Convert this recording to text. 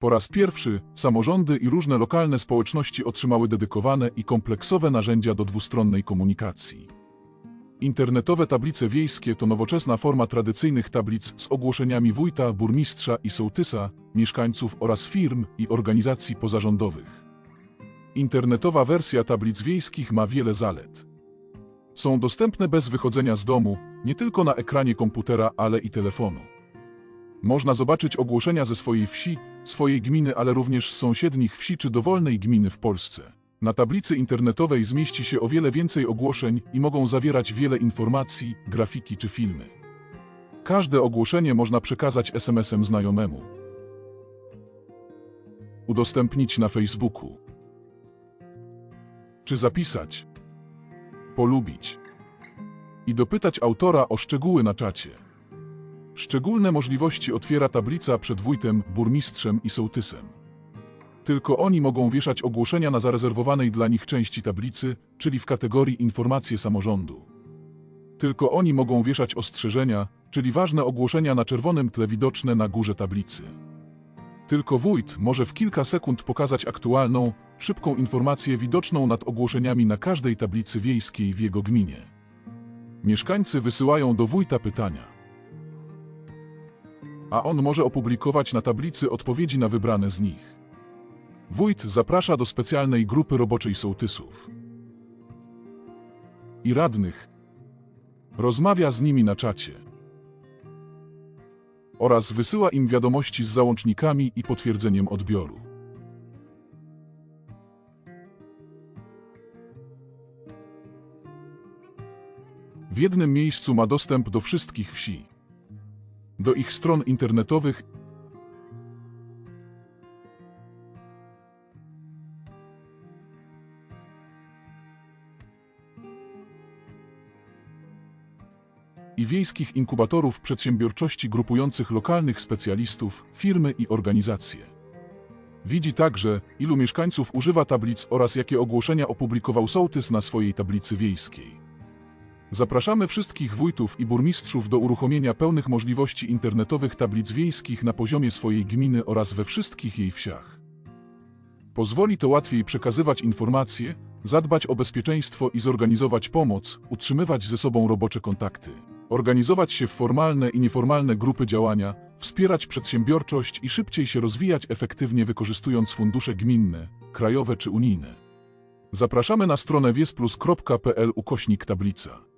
Po raz pierwszy samorządy i różne lokalne społeczności otrzymały dedykowane i kompleksowe narzędzia do dwustronnej komunikacji. Internetowe tablice wiejskie to nowoczesna forma tradycyjnych tablic z ogłoszeniami wójta, burmistrza i sołtysa, mieszkańców oraz firm i organizacji pozarządowych. Internetowa wersja tablic wiejskich ma wiele zalet. Są dostępne bez wychodzenia z domu, nie tylko na ekranie komputera, ale i telefonu. Można zobaczyć ogłoszenia ze swojej wsi, swojej gminy, ale również z sąsiednich wsi czy dowolnej gminy w Polsce. Na tablicy internetowej zmieści się o wiele więcej ogłoszeń i mogą zawierać wiele informacji, grafiki czy filmy. Każde ogłoszenie można przekazać SMS-em znajomemu. Udostępnić na Facebooku. Czy zapisać? Polubić. I dopytać autora o szczegóły na czacie. Szczególne możliwości otwiera tablica przed wójtem, burmistrzem i sołtysem. Tylko oni mogą wieszać ogłoszenia na zarezerwowanej dla nich części tablicy, czyli w kategorii Informacje samorządu. Tylko oni mogą wieszać ostrzeżenia, czyli ważne ogłoszenia na czerwonym tle widoczne na górze tablicy. Tylko wójt może w kilka sekund pokazać aktualną, szybką informację widoczną nad ogłoszeniami na każdej tablicy wiejskiej w jego gminie. Mieszkańcy wysyłają do wójta pytania. A on może opublikować na tablicy odpowiedzi na wybrane z nich. Wójt zaprasza do specjalnej grupy roboczej sołtysów i radnych. Rozmawia z nimi na czacie oraz wysyła im wiadomości z załącznikami i potwierdzeniem odbioru. W jednym miejscu ma dostęp do wszystkich wsi, do ich stron internetowych i wiejskich inkubatorów przedsiębiorczości grupujących lokalnych specjalistów, firmy i organizacje. Widzi także, ilu mieszkańców używa tablic oraz jakie ogłoszenia opublikował sołtys na swojej tablicy wiejskiej. Zapraszamy wszystkich wójtów i burmistrzów do uruchomienia pełnych możliwości internetowych tablic wiejskich na poziomie swojej gminy oraz we wszystkich jej wsiach. Pozwoli to łatwiej przekazywać informacje, zadbać o bezpieczeństwo i zorganizować pomoc, utrzymywać ze sobą robocze kontakty, organizować się w formalne i nieformalne grupy działania, wspierać przedsiębiorczość i szybciej się rozwijać efektywnie wykorzystując fundusze gminne, krajowe czy unijne. Zapraszamy na stronę wiesplus.pl ukośnik tablica.